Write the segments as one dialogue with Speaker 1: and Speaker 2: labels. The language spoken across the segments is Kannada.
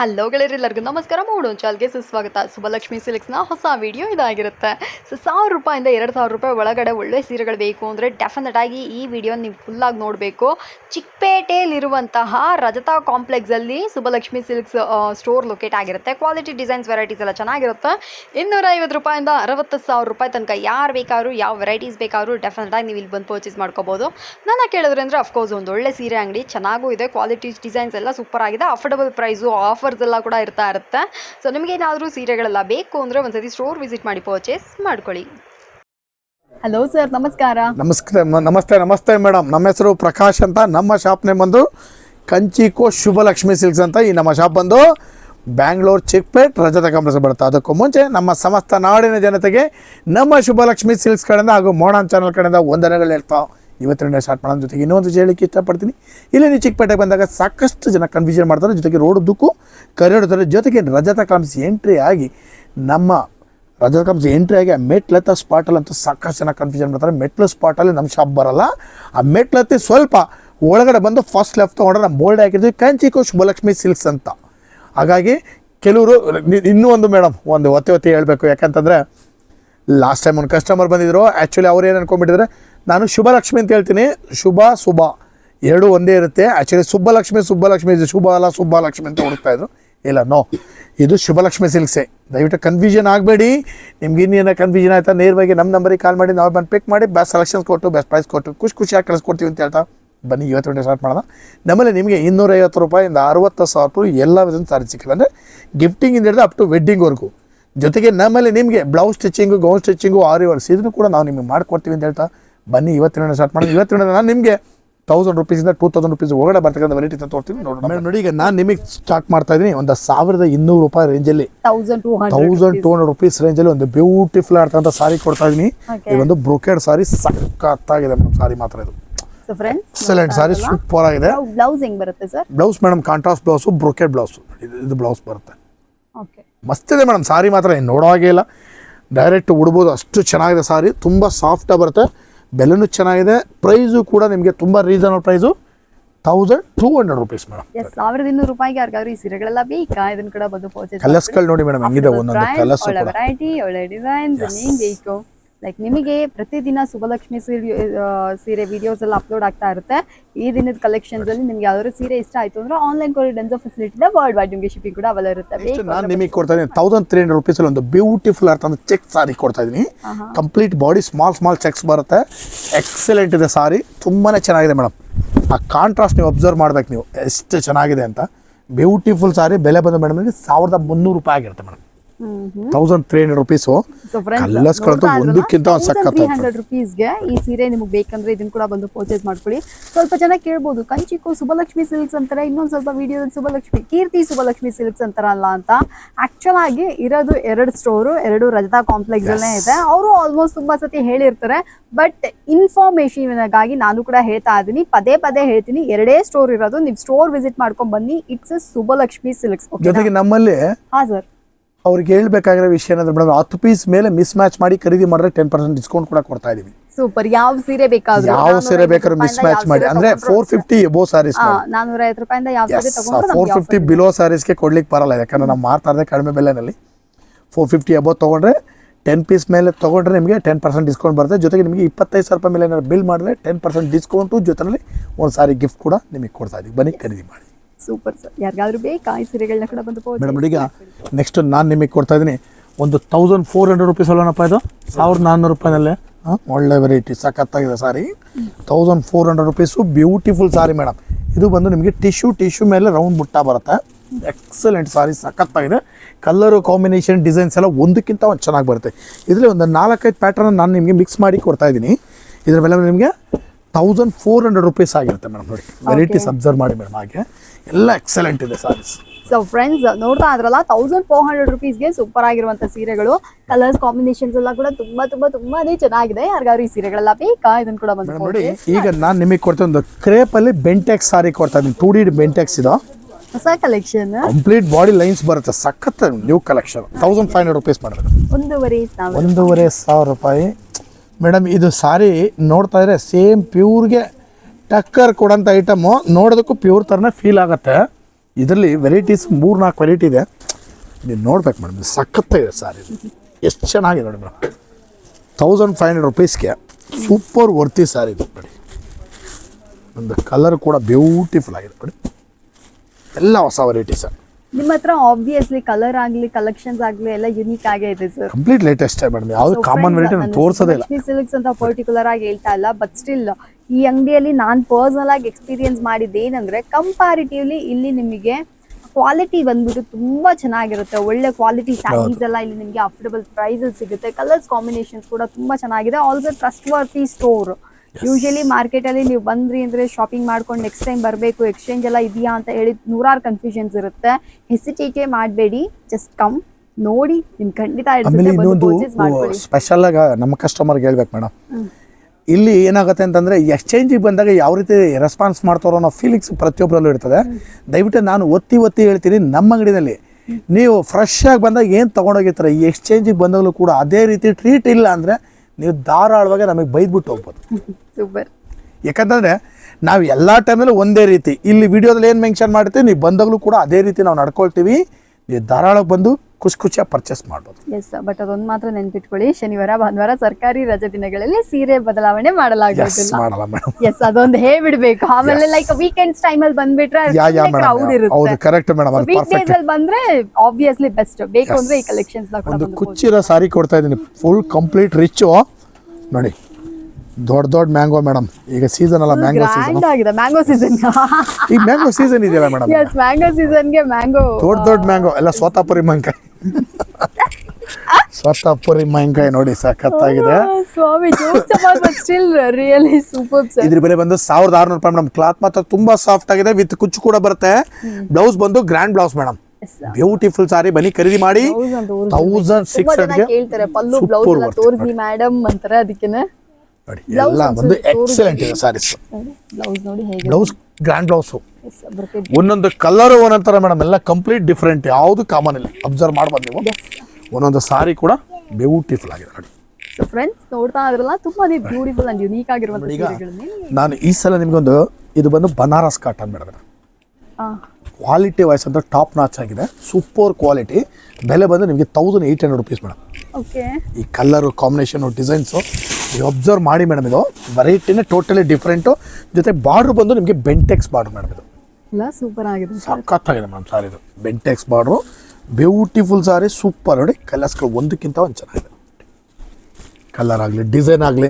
Speaker 1: ಹಲೋ ಗೆಳೆಯರೆಲ್ಲರಿಗೂ ನಮಸ್ಕಾರ. ಮೂಡೋನ್ ಚಾಲ್ಗೆ ಸುಸ್ವಾಗತ. ಸುಭಲಕ್ಷ್ಮಿ ಸಿಲ್ಕ್ಸ್ನ ಹೊಸ ವಿಡಿಯೋ ಇದಾಗಿರುತ್ತೆ. ಸೊ, ಸಾವಿರ ರೂಪಾಯಿಂದ ಎರಡು ಸಾವಿರ ರೂಪಾಯಿ ಒಳಗಡೆ ಒಳ್ಳೆ ಸೀರೆಗಳು ಬೇಕು ಅಂದರೆ ಡೆಫಿನೆಟ್ ಆಗಿ ಈ ವಿಡಿಯೋ ನೀವು ಫುಲ್ಲಾಗಿ ನೋಡಬೇಕು. ಚಿಕ್ಕಪೇಟೆಯಲ್ಲಿರುವಂತಹ ರಜತಾ ಕಾಂಪ್ಲೆಕ್ಸಲ್ಲಿ ಸುಬ್ಬಲಕ್ಷ್ಮಿ ಸಿಲ್ಕ್ಸ್ ಸ್ಟೋರ್ ಲೊಕೇಟ್ ಆಗಿರುತ್ತೆ. ಕ್ವಾಲಿಟಿ ಡಿಸೈನ್ಸ್ ವೆರೈಟೀಸ್ ಎಲ್ಲ ಚೆನ್ನಾಗಿರುತ್ತೆ. ಇನ್ನೂರ ಐವತ್ತು ರೂಪಾಯಿಂದ ಅರವತ್ತು ಸಾವಿರ ರೂಪಾಯಿ ತನಕ ಯಾರು ಬೇಕಾದ್ರೂ, ಯಾವ ವೆರೈಟೀಸ್ ಬೇಕಾದ್ರೂ ಡೆಫಿನೆಟ್ ಆಗಿ ನೀವು ಇಲ್ಲಿ ಬಂದು ಪರ್ಚೇಸ್ ಮಾಡ್ಕೋಬೋದು. ನನ್ನ ಕೇಳಿದ್ರೆ ಅಂದರೆ ಅಫ್ಕೋರ್ಸ್ ಒಂದು ಒಳ್ಳೆ ಸೀರೆ ಅಂಗಡಿ, ಚೆನ್ನಾಗೂ ಇದೆ. ಕ್ವಾಲಿಟಿ ಡಿಸೈನ್ಸ್ ಎಲ್ಲ ಸೂಪರ್ ಆಗಿದೆ. ಅಫೋರ್ಡಬಲ್ ಪ್ರೈಸು ಆಫರ್ಸ್ ಎಲ್ಲ ಕೂಡ ಇರ್ತಾ ಇರುತ್ತೆ. ಸೊ ನಿಮಗೆ ಏನಾದರೂ ಸೀರೆಗಳೆಲ್ಲ ಬೇಕು ಅಂದರೆ ಒಂದ್ಸತಿ ಸ್ಟೋರ್ ವಿಸಿಟ್ ಮಾಡಿ ಪರ್ಚೇಸ್ ಮಾಡ್ಕೊಳ್ಳಿ. ಹಲೋ ಸರ್ ನಮಸ್ಕಾರ.
Speaker 2: ನಮಸ್ಕಾರ ನಮಸ್ತೆ ನಮಸ್ತೆ ಮೇಡಮ್ ನಮ್ಮ ಹೆಸರು ಪ್ರಕಾಶ್ ಅಂತ. ನಮ್ಮ ಶಾಪ್ ನೇಮ್ ಬಂದು ಕಂಚಿಕೋ ಶುಭಲಕ್ಷ್ಮಿ ಸಿಲ್ಕ್ಸ್ ಅಂತ ಈ ನಮ್ಮ ಶಾಪ್ ಬಂದು ಬ್ಯಾಂಗ್ಳೂರ್ ಚಿಕ್ಪೇಟ್ ರಜತ ಕಾಂಪ್ಲೆಕ್ಸ್ ಬರುತ್ತೆ. ಅದಕ್ಕೂ ಮುಂಚೆ ನಮ್ಮ ಸಮಸ್ತ ನಾಡಿನ ಜನತೆಗೆ ನಮ್ಮ ಶುಭಲಕ್ಷ್ಮಿ ಸಿಲ್ಕ್ಸ್ ಕಡೆಯಿಂದ ಹಾಗೂ ಮೋಡನ್ ಚಾನಲ್ ಕಡೆಯಿಂದ ವಂದನೆಗಳು ಹೇಳ್ತಾ ಇವತ್ತಿನ ಸ್ಟಾರ್ಟ್ ಮಾಡೋದ್ರ ಜೊತೆಗೆ ಇನ್ನೊಂದು ಹೇಳಲಿಕ್ಕೆ ಇಷ್ಟಪಡ್ತೀನಿ. ಇಲ್ಲಿ ನೀವು ಚಿಕ್ಕಪೇಟೆಗೆ ಬಂದಾಗ ಸಾಕಷ್ಟು ಜನ ಕನ್ಫ್ಯೂಷನ್ ಮಾಡ್ತಾರೆ. ಜೊತೆಗೆ ರೋಡ್ ದುಕ್ಕು ಕರೆಯೋಡ್ತಾರೆ ಜೊತೆಗೆ ರಜತ ಕಾಮ್ಸ್ ಎಂಟ್ರಿ ಆಗಿ ನಮ್ಮ ರಜತ ಕಾಮ್ಸ್ ಎಂಟ್ರಿ ಆಗಿ ಆ ಮೆಟ್ಲತ್ತ ಸ್ಪಾಟಲ್ಲಿ ಅಂತೂ ಸಾಕಷ್ಟು ಜನ ಕನ್ಫ್ಯೂಷನ್ ಮಾಡ್ತಾರೆ. ಮೆಟ್ಲು ಸ್ಪಾಟಲ್ಲಿ ನಮ್ಮ ಶಾಪ್ ಬರಲ್ಲ. ಆ ಮೆಟ್ಲತ್ತಿ ಸ್ವಲ್ಪ ಒಳಗಡೆ ಬಂದು ಫಸ್ಟ್ ಲೆಫ್ಟ್ ತೊಗೊಂಡ್ರೆ ನಮ್ಮ ಬೋಲ್ಡ್ ಹಾಕಿರ್ತೀವಿ ಕಂಚಿಕೋ ಶುಭಲಕ್ಷ್ಮಿ ಸಿಲ್ಕ್ಸ್ ಅಂತ. ಹಾಗಾಗಿ ಕೆಲವರು, ಇನ್ನೂ ಒಂದು ಮೇಡಮ್ ಒಂದು ಒತ್ತೆ ಒತ್ತಿ ಹೇಳಬೇಕು. ಯಾಕಂತಂದರೆ ಲಾಸ್ಟ್ ಟೈಮ್ ಒಂದು ಕಸ್ಟಮರ್ ಬಂದಿದ್ದರು ಆ್ಯಕ್ಚುಲಿ ಅವ್ರು ಏನು ಅನ್ಕೊಂಡ್ಬಿಟ್ಟಿದ್ರೆ, ನಾನು ಶುಭಲಕ್ಷ್ಮಿ ಅಂತ ಹೇಳ್ತೀನಿ. ಶುಭ ಶುಭ ಎರಡೂ ಒಂದೇ ಇರುತ್ತೆ. ಆ್ಯಕ್ಚುಲಿ ಸುಬ್ಬಲಕ್ಷ್ಮಿ ಸುಬ್ಬಲಕ್ಷ್ಮಿ ಇದು ಶುಭ ಅಲ್ಲ, ಸುಬ್ಬಲಕ್ಷ್ಮಿ ಅಂತ ಹುಡುಕ್ತಾ ಇದ್ರು. ಇಲ್ಲ ನೋ ಇದು ಶುಭಲಕ್ಷ್ಮಿ ಸಿಲ್ಕ್ಸೆ ದಯವಿಟ್ಟು ಕನ್ಫ್ಯೂಷನ್ ಆಗಬೇಡಿ. ನಿಮ್ಗೆ ಇನ್ನೇನೋ ಕನ್ಫ್ಯೂಷನ್ ಆಯ್ತಾ? ನೇರವಾಗಿ ನಮ್ಮ ನಂಬರಿಗೆ ಕಾಲ್ ಮಾಡಿ, ನಾವು ಬಂದು ಪಿಕ್ ಮಾಡಿ ಬೆಸ್ಟ್ ಸೆಲೆಕ್ಷನ್ಸ್ ಕೊಟ್ಟು ಬೆಸ್ಟ್ ಪ್ರೈಸ್ ಕೊಟ್ಟು, ಖುಷಿ ಖುಷಿಯಾಗಿ ಕಳಿಸ್ಕೊಡ್ತೀವಿ ಅಂತ ಹೇಳ್ತಾ ಬನ್ನಿ, ಇವತ್ತು ಗಂಟೆ ಸ್ಟಾರ್ಟ್ ಮಾಡೋಣ. ನಮ್ಮಲ್ಲಿ ನಿಮಗೆ ಇನ್ನೂರೈವತ್ತು ರೂಪಾಯಿಂದ ಅರುವತ್ತು ಸಾವಿರ ರೂಪಾಯಿ ಎಲ್ಲ ವಿಧದ ಸಾರಿ ಸಿಕ್ಕಿದೆ. ಅಂದರೆ ಗಿಫ್ಟಿಂಗಿಂದ ಹಿಡಿದು ಅಪ್ ಟು ವೆಡ್ಡಿಂಗ್ವರೆಗೂ ಜೊತೆಗೆ ನಮ್ಮಲ್ಲಿ ನಿಮಗೆ blouse stitching gown stitching aari works ಇದನ್ನು ಕೂಡ ನಾವು ನಿಮಗೆ ಮಾಡಿಕೊಡ್ತೀವಿ ಅಂತ ಹೇಳ್ತಾ ಬನ್ನಿ ಇವತ್ತಿನ ಸ್ಟಾರ್ಟ್ ಮಾಡಿ ಇವತ್ತಿನ ನಾನು ನಿಮಗೆ ತೌಸಂಡ್ ರುಪೀಸಿಂದ ಟೂ ತೌಸಂಡ್ ರುಪೀಸ್ ಒಳಗಡೆ ಬರ್ತಕ್ಕಂಥ ವೆರೈಟಿ ಅಂತ ತೋರ್ತೀನಿ. ನೋಡೋಣ. ಮೇಡಮ್ ನೋಡಿ ಈಗ ನಾನು ನಿಮಗೆ ಸ್ಟಾರ್ಟ್ ಮಾಡ್ತಾ ಇದ್ದೀನಿ. ಒಂದು ಸಾವಿರದ ಇನ್ನೂರು ರೂಪಾಯಿ ರೇಂಜಲ್ಲಿ
Speaker 1: thousand two
Speaker 2: thousand two hundred rupees ರೇಂಜಲ್ಲಿ ಒಂದು ಬ್ಯೂಟಿಫುಲ್ ಆಡ್ತಕ್ಕಂಥ ಸಾರಿ ಕೊಡ್ತಾ ಇದ್ದೀನಿ. ಇದೊಂದು ಒಂದು ಬ್ರೊಕೇಡ್ ಸಾರಿ ಸಖತ್ತಾಗಿದೆ ಮೇಡಮ್ ಸಾರಿ ಮಾತ್ರ ಇದು.
Speaker 1: So friends
Speaker 2: excellent sari super ಆಗಿದೆ.
Speaker 1: ಬ್ಲೌಸ್ ಹೆಂಗ್ ಬರುತ್ತೆ sir
Speaker 2: blouse madam contrast blouse brocade blouse ಇದು ಬ್ಲೌಸ್ ಬರುತ್ತೆ.
Speaker 1: ಓಕೆ
Speaker 2: ಮಸ್ತಿದೆ ಮೇಡಮ್. ಸಾರಿ ಮಾತ್ರ ಏನು ನೋಡೋ ಹಾಗೆ ಇಲ್ಲ. ಡೈರೆಕ್ಟ್ ಉಡ್ಬೋದು. ಅಷ್ಟು ಚೆನ್ನಾಗಿದೆ ಸಾರಿ. ತುಂಬ ಸಾಫ್ಟಾಗಿ ಬರುತ್ತೆ. ಬೆಲೆನೂ ಚೆನ್ನಾಗಿದೆ. ಪ್ರೈಸು ಕೂಡ ನಿಮಗೆ ತುಂಬ reasonable price thousand two hundred rupees madam.
Speaker 1: ಸಾವಿರದ ಇನ್ನೂರು ರೂಪಾಯಿಗೆ ಯಾರಿಗಾದ್ರೂ ಈ ಸೀರೆಗಳೆಲ್ಲ ಬೇಕಾ? ಇದನ್ನ ಕೂಡ ಬಂದು ಪರ್ಚೇಸ್
Speaker 2: ಕಲರ್ಸ್ಗಳು ನೋಡಿ ಮೇಡಮ್ ಹಂಗಿದೆ ಒಂದೊಂದು ಕಲರ್ಸ್
Speaker 1: ವೆರೈಟಿ ಒಳ್ಳೆ ಡಿಸೈನ್ಸ್ ಏನ್ ಬೇಕು. ಲೈಕ್ ನಿಮಗೆ ಪ್ರತಿದಿನ ಸುಭಲಕ್ಷ್ಮಿ ಸೀರೆ ಸೀರೆ ವಿಡಿಯೋಸ್ ಎಲ್ಲ ಅಪ್ಲೋಡ್ ಆಗ್ತಾ ಇರುತ್ತೆ. ಈ ದಿನದ ಕಲೆಕ್ಷನ್ಸ್ ಅಲ್ಲಿ ನಿಮ್ಗೆ ಯಾವ್ದಾದ್ರು ಸೀರೆ ಇಷ್ಟ ಆಯ್ತು ಅಂದ್ರೆ ಆನ್ಲೈನ್ ಕೊರಿಯರ್ ಫೆಸಿಲಿಟಿ ಇದೆ ವರ್ಲ್ಡ್ ವೈಡ್ ನಿಮಗೆ ಶಿಪ್ಪಿಂಗ್ ಕೂಡ ಅವೆಲ್ಲ ಇರುತ್ತೆ.
Speaker 2: ನಾನು ನಿಮಗೆ ಕೊಡ್ತಾ ಇದ್ದೀನಿ. ತೌಸಂಡ್ ತ್ರೀ ಹಂಡ್ರೆಡ್ ರುಪೀಸಲ್ಲಿ ಒಂದು ಬ್ಯೂಟಿಫುಲ್ ಅಂತ ಚೆಕ್ ಸಾರಿ ಕೊಡ್ತಾ ಇದ್ದೀನಿ. Complete body small small checks ಬರುತ್ತೆ. ಎಕ್ಸಲೆಂಟ್ ಇದೆ ಸಾರಿ ತುಂಬಾನೇ ಚೆನ್ನಾಗಿದೆ ಮೇಡಮ್ ಆ ಕಾಂಟ್ರಾಸ್ಟ್ ನೀವು ಅಬ್ಸರ್ವ್ ಮಾಡ್ಬೇಕು ನೀವು. ಎಷ್ಟು ಚೆನ್ನಾಗಿದೆ ಅಂತ. ಬ್ಯೂಟಿಫುಲ್ ಸಾರಿ ಬೆಲೆ ಬಂದು ಮೇಡಮ್ ಸಾವಿರದ ಮುನ್ನೂರು ರೂಪಾಯಿ ಆಗಿರುತ್ತೆ madam thousand three hundred rupees
Speaker 1: so
Speaker 2: ಕಲರ್ಸ್ಗಳಂತೂ ಒಂದಕ್ಕಿಂತ ಒಂದು ಸಖತ್
Speaker 1: ತ್ರೀ ಹಂಡ್ರೆಡ್ ರುಪೀಸ್ಗೆ ಈ ಸೀರೆ ನಿಮಗೆ ಬೇಕಂದ್ರೆ ಇದನ್ನ ಕೂಡ ಬಂದು ಪರ್ಚೇಸ್ ಮಾಡ್ಕೊಳ್ಳಿ. ಸ್ವಲ್ಪ ಜನ ಕೇಳ್ಬೋದು ಕಂಚಿಕು ಸುಬಲಕ್ಷ್ಮಿ ಸಿಲ್ಕ್ಸ್ ಅಂತಾರೆ ಇನ್ನೊಂದು ಸ್ವಲ್ಪ ವಿಡಿಯೋದಲ್ಲಿ ಸುಬಲಕ್ಷ್ಮಿ ಕೀರ್ತಿ ಸುಬಲಕ್ಷ್ಮಿ ಸಿಲ್ಕ್ಸ್ ಅಂತಾರಲ್ಲ ಅಂತ. ಆಕ್ಚುಲ್ ಆಗಿ ಇರೋದು ಎರಡು ಸ್ಟೋರು ಎರಡು ರಜತಾ ಕಾಂಪ್ಲೆಕ್ಸ್ ಅಲ್ಲೇ ಇದೆ. ಅವರು ಆಲ್ಮೋಸ್ಟ್ ತುಂಬಾ ಸತಿ ಹೇಳಿರ್ತಾರೆ ಬಟ್ ಇನ್ಫಾರ್ಮೇಶನ್ಗಾಗಿ ನಾನು ಕೂಡ ಹೇಳ್ತಾ ಇದ್ದೀನಿ ಪದೇ ಪದೇ ಹೇಳ್ತೀನಿ ಎರಡೇ ಸ್ಟೋರ್ ಇರೋದು. ನೀವು ಸ್ಟೋರ್ ವಿಸಿಟ್ ಮಾಡ್ಕೊಂಡ್ ಬನ್ನಿ. ಇಟ್ಸ್ ಸುಬಲಕ್ಷ್ಮಿ ಸಿಲ್ಕ್ಸ್
Speaker 2: ಜೊತೆಗೆ ನಮ್ಮಲ್ಲಿ
Speaker 1: ಹಾ ಸರ್
Speaker 2: ಅವ್ರಿಗೆ ಹೇಳ್ಬೇಕಾಗಿರೋ ವಿಷಯ ಏನಂದ್ರೆ ಮೇಡಮ್ ಹತ್ತು ಪೀಸ್ ಮೇಲೆ ಮಿಸ್ ಮ್ಯಾಚ್ ಮಾಡಿ ಖರೀದಿ ಮಾಡಿದ್ರೆ ಟೆನ್ ಪರ್ಸೆಂಟ್ ಡಿಸ್ಕೌಂಟ್ ಕೂಡ ಕೊಡ್ತಾ ಇದೀವಿ.
Speaker 1: ಸೂಪರ್ ಯಾವ ಸೀರೆ ಬೇಕಾದ್ರೂ
Speaker 2: ಯಾವ ಸೀರೆ ಬೇಕಾದ್ರೂ ಮಿಸ್ ಮ್ಯಾಚ್ ಮಾಡಿ. ಅಂದ್ರೆ four fifty above saris four fifty below ಸಾರೀಸ್ಗೆ ಕೊಡ್ಲಿಕ್ಕೆ ಬರಲ್ಲ. ಯಾಕಂದ್ರೆ ನಾವು ಮಾರ್ತಾ ಇರೋದೇ ಕಡಿಮೆ ಬೆಲೆನಲ್ಲಿ. ಫೋರ್ ಫಿಫ್ಟಿ ಅಬೋ ತೊಗೊಂಡ್ರೆ ಟೆನ್ ಪೀಸ್ ಮೇಲೆ ತೊಗೊಂಡ್ರೆ ನಿಮಗೆ ಟೆನ್ ಪರ್ಸೆಂಟ್ ಡಿಸ್ಕೌಂಟ್ ಬರುತ್ತೆ. ಜೊತೆಗೆ ನಿಮಗೆ ಇಪ್ಪತ್ತೈದು ಸಾವಿರ ರೂಪಾಯಿ ಮೇಲೆ ಏನಾದ್ರು ಬಿಲ್ ಮಾಡಿದ್ರೆ ಟೆನ್ ಪರ್ಸೆಂಟ್ ಡಿಸ್ಕೌಂಟು ಜೊತೆಯಲ್ಲಿ ಒಂದು ಸಾರಿ ಗಿಫ್ಟ್ ಕೂಡ ನಿಮಗೆ ಕೊಡ್ತಾ ಇದೀವಿ. ಬನ್ನಿ ಖರೀದಿ ಮಾಡಿ.
Speaker 1: Super sir. ಯಾರಿಗಾದ್ರೂ ಬೇಕಾ? ಈ ಸೀರೆಗಳನ್ನ ಕೂಡ ಬಂದು
Speaker 2: ಮೇಡಮ್ ಈಗ ನೆಕ್ಸ್ಟ್ ನಾನು ನಿಮಗೆ ಕೊಡ್ತಾ ಇದ್ದೀನಿ. ಒಂದು ತೌಸಂಡ್ ಫೋರ್ ಹಂಡ್ರೆಡ್ ರುಪೀಸ್ ಅಲ್ಲನಪ್ಪ ಇದು? ಸಾವಿರದ ನಾನ್ನೂರು ರೂಪಾಯಿನಲ್ಲೇ. ಹಾಂ ಒಳ್ಳೆ ವೆರೈಟಿ ಸಖತ್ತಾಗಿದೆ sari. Thousand four hundred rupees beautiful sari madam ಇದು ಬಂದು ನಿಮಗೆ ಟಿಶ್ಯೂ ಟಿಶ್ಯೂ ಮೇಲೆ ರೌಂಡ್ ಬುಟ್ಟ ಬರುತ್ತೆ. ಎಕ್ಸಲೆಂಟ್ ಸಾರಿ ಸಖತ್ತಾಗಿದೆ. ಕಲರು ಕಾಂಬಿನೇಷನ್ ಡಿಸೈನ್ಸ್ ಎಲ್ಲ ಒಂದಕ್ಕಿಂತ ಒಂದು ಚೆನ್ನಾಗಿ ಬರುತ್ತೆ. ಇದರಲ್ಲಿ ಒಂದು ನಾಲ್ಕೈದು ಪ್ಯಾಟರ್ನ್ ನಾನು ನಿಮಗೆ ಮಿಕ್ಸ್ ಮಾಡಿ ಕೊಡ್ತಾ ಇದ್ದೀನಿ. ಇದರ ಮೇಲೆ ನಿಮಗೆ ತೌಸಂಡ್ ಫೋರ್ ಹಂಡ್ರೆಡ್ ರುಪೀಸ್ ಆಗಿರುತ್ತೆ ಮೇಡಮ್ ನೋಡಿ. ವೆರೈಟೀಸ್ ಅಬ್ಸರ್ವ್ ಮಾಡಿ ಮೇಡಮ್ ಹಾಗೆ. ಎಲ್ಲ ಎಕ್ಸಲೆಂಟ್ ಇದೆ ಸಾರೀಸ್
Speaker 1: ಸೊ ಫ್ರೆಂಡ್ಸ್ ನೋಡ್ತಾ ಇದ್ರಲ್ಲ ತೌಸಂಡ್ ಫೋರ್ ಹಂಡ್ರೆಡ್ ರುಪೀಸ್ಗೆ ಸೂಪರ್ ಆಗಿರುವಂಥ ಸೀರೆಗಳು ಕಲರ್ಸ್ ಕಾಂಬಿನೇಷನ್ಸ್ ಎಲ್ಲ ಕೂಡ ತುಂಬಾ ತುಂಬಾ ತುಂಬಾನೇ ಚೆನ್ನಾಗಿದೆ. ಯಾರಿಗಾದ್ರು ಈ ಸೀರೆಗಳೆಲ್ಲ ಬೇಕಾ? ಇದನ್ನು ಕೂಡ ಬಂದು
Speaker 2: ನೋಡಿ ಈಗ ನಾನು ನಿಮಗೆ ಕೊಡ್ತೇನೆ ಒಂದು ಕ್ರೇಪಲ್ಲಿ ಬೆಂಟೆಕ್ಸ್ ಸಾರಿ ಕೊಡ್ತಾ ಇದ್ದೀನಿ. ಟೂ ಡಿ ಬೆಂಟೆಕ್ಸ್ ಇದು.
Speaker 1: ಹೊಸ ಕಲೆಕ್ಷನ್
Speaker 2: ಕಂಪ್ಲೀಟ್ ಬಾಡಿ ಲೈನ್ಸ್ ಬರುತ್ತೆ. ಸಖತ್ new collection thousand five hundred rupees ಮಾಡಿದ್ರೆ
Speaker 1: ಒಂದೂವರೆ ಸಾವಿರ.
Speaker 2: ಒಂದೂವರೆ ಸಾವಿರ ರೂಪಾಯಿ. ಮೇಡಮ್, ಇದು ಸಾರಿ ನೋಡ್ತಾ ಇದ್ರೆ ಸೇಮ್ ಪ್ಯೂರ್ಗೆ ಟಕ್ಕರ್ ಕೊಡೋಂಥ ಐಟಮು. ನೋಡೋದಕ್ಕೂ ಪ್ಯೂರ್ ಥರನೇ ಫೀಲ್ ಆಗುತ್ತೆ. ಇದರಲ್ಲಿ ವೆರೈಟೀಸ್ ಮೂರು ನಾಲ್ಕು ವೆರೈಟಿ ಇದೆ. ನೀವು ನೋಡ್ಬೇಕು ಮೇಡಮ್ ಸಖತ್ತಾಗಿದೆ ಸರ್. ಎಷ್ಟು ಚೆನ್ನಾಗಿದೆ ನೋಡಿ ಮೇಡಮ್. ತೌಸಂಡ್ ಫೈವ್ ಹಂಡ್ರೆಡ್ ರುಪೀಸ್ಗೆ ಸೂಪರ್ ವರ್ತಿ ಸಾರಿ ಇದು ನೋಡಿ. ಒಂದು ಕಲರ್ ಕೂಡ ಬ್ಯೂಟಿಫುಲ್ ಆಗಿದೆ ನೋಡಿ. ಎಲ್ಲ ಹೊಸ ವೆರೈಟಿ ಸರ್
Speaker 1: ನಿಮ್ಮ ಹತ್ರ ಆಬ್ವಿಯಸ್ಲಿ ಕಲರ್ ಆಗಲಿ ಕಲೆಕ್ಷನ್ಸ್ ಆಗಲಿ ಎಲ್ಲ ಯುನೀಕ್ ಆಗೇ ಇದೆ ಸರ್
Speaker 2: ಕಂಪ್ಲೀಟ್ ಲೇಟೆಸ್ಟ್ ಮೇಡಮ್ ಯಾವುದು ಕಾಮನ್ ವೆರೈಟಿ ನಾನು ತೋರಿಸೋದೇ ಇಲ್ಲ.
Speaker 1: ಲಕ್ಷ್ಮಿ ಸಿಲ್ಕ್ಸ್ ಅಂತ ಪರ್ಟಿಕ್ಯುಲರ್ ಆಗಿ ಹೇಳ್ತಾ ಇಲ್ಲ ಬಟ್ ಸ್ಟಿಲ್ ಈ ಅಂಗಡಿಯಲ್ಲಿ ನಾನು ಪರ್ಸನಲ್ ಆಗಿ ಎಕ್ಸ್ಪೀರಿಯನ್ಸ್ ಮಾಡಿದ್ದು ಏನಂದ್ರೆ ಕಂಪ್ಯಾರಿಟಿವ್ಲಿ ಇಲ್ಲಿ ನಿಮಗೆ ಕ್ವಾಲಿಟಿ ಬಂದ್ಬಿಟ್ಟು ತುಂಬಾ ಚೆನ್ನಾಗಿರುತ್ತೆ. ಒಳ್ಳೆ ಕ್ವಾಲಿಟಿ ಸ್ಯಾರೀಸ್ ಎಲ್ಲ ಇಲ್ಲಿ ನಿಮಗೆ ಅಫೋರ್ಡಬಲ್ ಪ್ರೈಸಲ್ಲಿ ಸಿಗುತ್ತೆ. ಕಲರ್ಸ್ ಕಾಂಬಿನೇಷನ್ಸ್ ಕೂಡ ತುಂಬಾ ಚೆನ್ನಾಗಿದೆ. Also trustworthy store usually market ಅಲ್ಲಿ ನೀವು ಬಂದ್ರಿ ಅಂದ್ರೆ ಶಾಪಿಂಗ್ ಮಾಡ್ಕೊಂಡು ನೆಕ್ಸ್ಟ್ ಟೈಮ್ ಬರಬೇಕು ಎಕ್ಸ್ಚೇಂಜ್ ಎಲ್ಲ ಇದೆಯಾ ಅಂತ ಹೇಳಿ ನೂರಾರು ಕನ್ಫ್ಯೂಷನ್ಸ್ ಇರುತ್ತೆ. ಹೆಸಿಟೇಟೇ ಮಾಡಬೇಡಿ ಜಸ್ಟ್ ಕಮ್ ನೋಡಿ ನಿಮ್ ಖಂಡಿತ
Speaker 2: ಆಮೇಲೆ ಇನ್ನೊಂದು ಸ್ಪೆಷಲ್ ಆಗಿ ನಮ್ಮ ಕಸ್ಟಮರ್ಗೆ ಹೇಳ್ಬೇಕು ಮೇಡಮ್ ಇಲ್ಲಿ ಏನಾಗುತ್ತೆ ಅಂತಂದ್ರೆ ಎಕ್ಸ್ಚೇಂಜಿಗೆ ಬಂದಾಗ ಯಾವ ರೀತಿ ರೆಸ್ಪಾನ್ಸ್ ಮಾಡ್ತಾರೋ ಅನ್ನೋ ಫೀಲಿಂಗ್ಸ್ ಪ್ರತಿಯೊಬ್ಬರಲ್ಲೂ ಇರ್ತದೆ. ದಯವಿಟ್ಟು ನಾನು ಒತ್ತಿ ಒತ್ತಿ ಹೇಳ್ತೀನಿ ನಮ್ಮ ಅಂಗಡಿನಲ್ಲಿ. ನೀವು ಫ್ರೆಶ್ ಆಗಿ ಬಂದಾಗ ಏನು ತೊಗೊಂಡೋಗಿರ್ತಾರೆ? ಈ ಎಕ್ಸ್ಚೇಂಜಿಗೆ ಬಂದಾಗಲೂ ಕೂಡ ಅದೇ ರೀತಿ ಟ್ರೀಟ್ ಇಲ್ಲ ಅಂದರೆ ನೀವು ಧಾರಾಳವಾಗಿ ನಮಗೆ ಬೈದ್ಬಿಟ್ಟು ಹೋಗ್ಬೋದು.
Speaker 1: ಸೂಪರ್
Speaker 2: ಯಾಕಂತಂದರೆ ನಾವು ಎಲ್ಲ ಟೈಮಲ್ಲೂ ಒಂದೇ ರೀತಿ. ಇಲ್ಲಿ ವಿಡಿಯೋದಲ್ಲಿ ಏನು ಮೆನ್ಷನ್ ಮಾಡಿರ್ತೀವಿ ನೀವು ಬಂದಾಗಲೂ ಕೂಡ ಅದೇ ರೀತಿ ನಾವು ನಡ್ಕೊಳ್ತೀವಿ. ನೀವು ಧಾರಾಳಕ್ಕೆ ಬಂದು ಖುಷಿ ಖುಷಿಯಾಗಿ ಪರ್ಚೇಸ್ ಮಾಡ್ಬೋದು.
Speaker 1: ಎಸ್ ಬಟ್ ಅದೊಂದು ಮಾತ್ರ ನೆನ್ಪಿಟ್ಕೊಳ್ಳಿ. ಶನಿವಾರ ಭಾನುವಾರ ಸರ್ಕಾರಿ ರಜೆ ದಿನಗಳಲ್ಲಿ ಸೀರೆ ಬದಲಾವಣೆ
Speaker 2: ಮಾಡಲಾಗುತ್ತೆ
Speaker 1: ಮಾಡಲಾಗೋದಿಲ್ಲ
Speaker 2: ಮಾಡಲ್ಲ ಮೇಡಮ್
Speaker 1: ಎಸ್ ಅದೊಂದು ಹೇಳ್ಬಿಡ್ಬೇಕು. ಆಮೇಲೆ ಲೈಕ್ ವೀಕೆಂಡ್ಸ್ ಟೈಮ್ ಅಲ್ಲಿ ಬಂದ್ಬಿಟ್ರೆ
Speaker 2: ಯಾ ಯಾ ಹೌದು
Speaker 1: ಇರುತ್ತೆ.
Speaker 2: ಕರೆಕ್ಟ್ ಮೇಡಮ್ ಅದು
Speaker 1: ವೀಕ್
Speaker 2: ಪರ್ಫೆಕ್ಟ್
Speaker 1: ಅಲ್ಲಿ ಬಂದ್ರೆ ಆಬ್ವಿಯಸ್ಲಿ ಬೆಸ್ಟ್ ಬೇಕು ಅಂದ್ರೆ ಈ ಕಲೆಕ್ಷನ್ಸ್
Speaker 2: ಒಂದು ಕುಚ್ಚಿರೋ ಸಾರಿ ಕೊಡ್ತಾ ಇದ್ದೀನಿ. ಫುಲ್ ಕಂಪ್ಲೀಟ್ ರಿಚ್ಚು ನೋಡಿ. ದೊಡ್ಡ ದೊಡ್ಡ ಮ್ಯಾಂಗೋ ಮೇಡಮ್. ಈಗ ಸೀಸನ್ ಅಲ್ಲ ಮ್ಯಾಂಗೋ ಸೀಸನ್
Speaker 1: ಆಗಿದೆ ಮ್ಯಾಂಗೋ ಸೀಸನ್
Speaker 2: ಈ ಮ್ಯಾಂಗೋ ಸೀಸನ್ ಇದೆಯಲ್ಲ ಮೇಡಮ್?
Speaker 1: ಎಸ್ ಮ್ಯಾಂಗೋ ಸೀಸನ್ಗೆ ಮ್ಯಾಂಗೋ
Speaker 2: ದೊಡ್ಡ ದೊಡ್ಡ ಮ್ಯಾಂಗೋ ಎಲ್ಲ ಸ್ವತಾಪುರಿ ಮಾವಿನಕಾಯಿ ಸ್ವತಾಪುರಿ ಮಾವಿನಕಾಯಿ ನೋಡಿ ಸಖತ್ತಾಗಿದೆ.
Speaker 1: ಸ್ವಾಮಿ but still really super sir
Speaker 2: ಇದ್ರ ಬೆಲೆ ಬಂದು ಸಾವಿರದ ಆರ್ನೂರು ರೂಪಾಯಿ ಮೇಡಮ್. ಕ್ಲಾತ್ ಮಾತ್ರ ತುಂಬಾ ಸಾಫ್ಟ್ ಆಗಿದೆ ವಿತ್ ಕುಚ್ಚು ಕೂಡ ಬರುತ್ತೆ. ಬ್ಲೌಸ್ ಬಂದು grand blouse madam. Beautiful sari ಬನ್ನಿ ಖರೀದಿ ಮಾಡಿ. ತೌಸಂಡ್ ಸಿಕ್ಸ್ ಹಂಡ್ರೆಡ್
Speaker 1: ಕೇಳ್ತಾರೆ ಪಲ್ಲು ಬ್ಲೌಸ್ ತೋರಿಸಿ ಮೇಡಮ್ ಅಂತಾರೆ ಅದಕ್ಕೆನೆ.
Speaker 2: ನೋಡಿ ಎಲ್ಲ ಬಂದು ಎಕ್ಸಲೆಂಟ್ ಇದೆ
Speaker 1: ಬ್ಲೌಸ್ ನೋಡಿ ಹೇಗೆ
Speaker 2: ಬ್ಲೌಸ್ ಗ್ರ್ಯಾಂಡ್ ಬ್ಲೌಸು ಒಂದೊಂದು ಕಲರ್ ಒಂದೊಂದು ಒಂದೊಂದರ ಮೇಡಮ್ ಎಲ್ಲ ಕಂಪ್ಲೀಟ್ ಡಿಫ್ರೆಂಟ್ ಯಾವುದು ಕಾಮನ್ ಇಲ್ಲ. ಅಬ್ಸರ್ವ್ ಮಾಡ್ಬೋದು ನೀವು. ಒಂದೊಂದು ಸಾರಿ ಕೂಡ ಬ್ಯೂಟಿಫುಲ್ ಆಗಿದೆ ನೋಡಿ.
Speaker 1: ಸೊ ಫ್ರೆಂಡ್ಸ್ ನೋಡ್ತಾ ಇದ್ರಲ್ಲ ತುಂಬಾನೇ ಬ್ಯೂಟಿಫುಲ್ ಅಂಡ್ ಯುನೀಕ್ ಆಗಿರುವಂತ
Speaker 2: ಈಗ
Speaker 1: ಸೀರೆಗಳನ್ನೇ
Speaker 2: ನಾನು ಈ ಸಲ ನಿಮಗೊಂದು ಇದು ಬಂದು Banaras cotton madam quality wise ಅಂತ ಟಾಪ್ ನಾಚ್ ಆಗಿದೆ. ಸೂಪರ್ ಕ್ವಾಲಿಟಿ ಬೆಲೆ ಬಂದು ನಿಮಗೆ thousand eight hundred rupees madam
Speaker 1: okay
Speaker 2: ಈ ಕಲರು ಕಾಂಬಿನೇಷನು ಡಿಸೈನ್ಸು ನೀವು ಅಬ್ಸರ್ವ್ ಮಾಡಿ ಮೇಡಮ್ ಇದು. ವೆರೈಟಿನೇ ಟೋಟಲಿ ಡಿಫ್ರೆಂಟು ಜೊತೆ ಬಾರ್ಡ್ರ್ ಬಂದು ನಿಮಗೆ ಬೆಂಟೆಕ್ಸ್ ಬಾರ್ಡ್ರ್ ಮೇಡಮ್ ಇದು.
Speaker 1: ಎಲ್ಲ ಸೂಪರ್ ಆಗಿದೆ.
Speaker 2: ಸಖತ್ತಾಗಿದೆ ಮೇಡಮ್ ಸಾರಿ ಇದು. Bentex border beautiful sari super ನೋಡಿ ಕಲರ್ಸ್ಗಳು ಒಂದಕ್ಕಿಂತ ಒಂದು ಚೆನ್ನಾಗಿದೆ. ಕಲರ್ ಆಗಲಿ ಡಿಸೈನ್ ಆಗಲಿ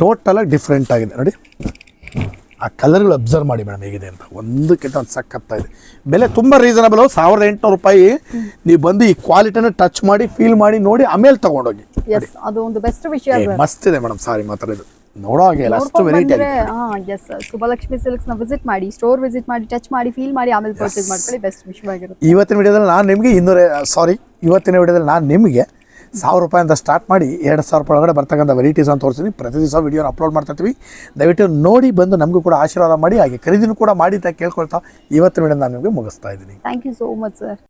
Speaker 2: ಟೋಟಲಾಗಿ ಡಿಫ್ರೆಂಟ್ ಆಗಿದೆ. ನೋಡಿ. ಆ ಕಲರ್ಗಳು ಅಬ್ಸರ್ವ್ ಮಾಡಿ ಮೇಡಮ್ ಹೇಗಿದೆ ಅಂತ. ಒಂದಕ್ಕಿಂತ ಒಂದು ಇದೆ ಬೆಲೆ ತುಂಬ ರೀಸನಬಲ್ ಸಾವಿರದ ಎಂಟುನೂರು ರೂಪಾಯಿ ನೀವು ಬಂದು ಈ ಕ್ವಾಲಿಟಿನ ಟಚ್ ಮಾಡಿ ಫೀಲ್ ಮಾಡಿ ನೋಡಿ ಆಮೇಲೆ ತಗೊಂಡೋಗಿ.
Speaker 1: ಎಸ್ ಅದು ಒಂದು ಬೆಸ್ಟ್ ವಿಷಯ
Speaker 2: ಮಸ್ತ್ ಇದೆ ಮೇಡಮ್ ಸಾರಿ ಮಾತ್ರ ಇದು. ನೋಡೋ ಹಾಗೆ ಇಲ್ಲ ಅಷ್ಟು ವೆರೈಟಿ
Speaker 1: ಎಸ್ ಸುಬ್ಬಲಕ್ಷ್ಮಿ ಸಿಲ್ಕ್ಸ್ನ ವಿಸಿಟ್ ಮಾಡಿ ಸ್ಟೋರ್ ವಿಸಿಟ್ ಮಾಡಿ ಟಚ್ ಮಾಡಿ ಫೀಲ್ ಮಾಡಿ ಆಮೇಲೆ ಪರ್ಚೇಸ್ ಮಾಡ್ಕೊಳ್ಳಿ ಬೆಸ್ಟ್ ವಿಷಯವಾಗಿರುತ್ತೆ
Speaker 2: ಇವತ್ತಿನ ವಿಡಿಯೋದಲ್ಲಿ ನಾನು ನಿಮಗೆ ಇನ್ನೂರ ಸಾರಿ ಇವತ್ತಿನ ವಿಡಿಯೋದಲ್ಲಿ ನಾನು ನಿಮಗೆ ಸಾವಿರ ರೂಪಾಯಿ ಅಂತ ಸ್ಟಾರ್ಟ್ ಮಾಡಿ ಎರಡು ಸಾವಿರ ರೂಪಾಯಿ ಒಳಗಡೆ ಬರ್ತಕ್ಕಂಥ ವೆರೈಟೀಸ್ ಅಂತ ತೋರಿಸ್ತೀನಿ. ಪ್ರತಿ ದಿವಸ ವಿಡಿಯೋನ ಅಪ್ಲೋಡ್ ಮಾಡ್ತಾ ಇರ್ತೀವಿ. ದಯವಿಟ್ಟು ನೋಡಿ ಬಂದು ನಮಗೂ ಕೂಡ ಆಶೀರ್ವಾದ ಮಾಡಿ, ಹಾಗೆ ಖರೀದಿನೂ ಕೂಡ ಮಾಡಿ ಅಂತ ಕೇಳ್ಕೊಳ್ತಾ ಇವತ್ತು ವಿಡಿಯೋ ನಾನು ನಿಮಗೆ ಮುಗಿಸ್ತಾ ಇದ್ದೀನಿ.
Speaker 1: Thank you so much sir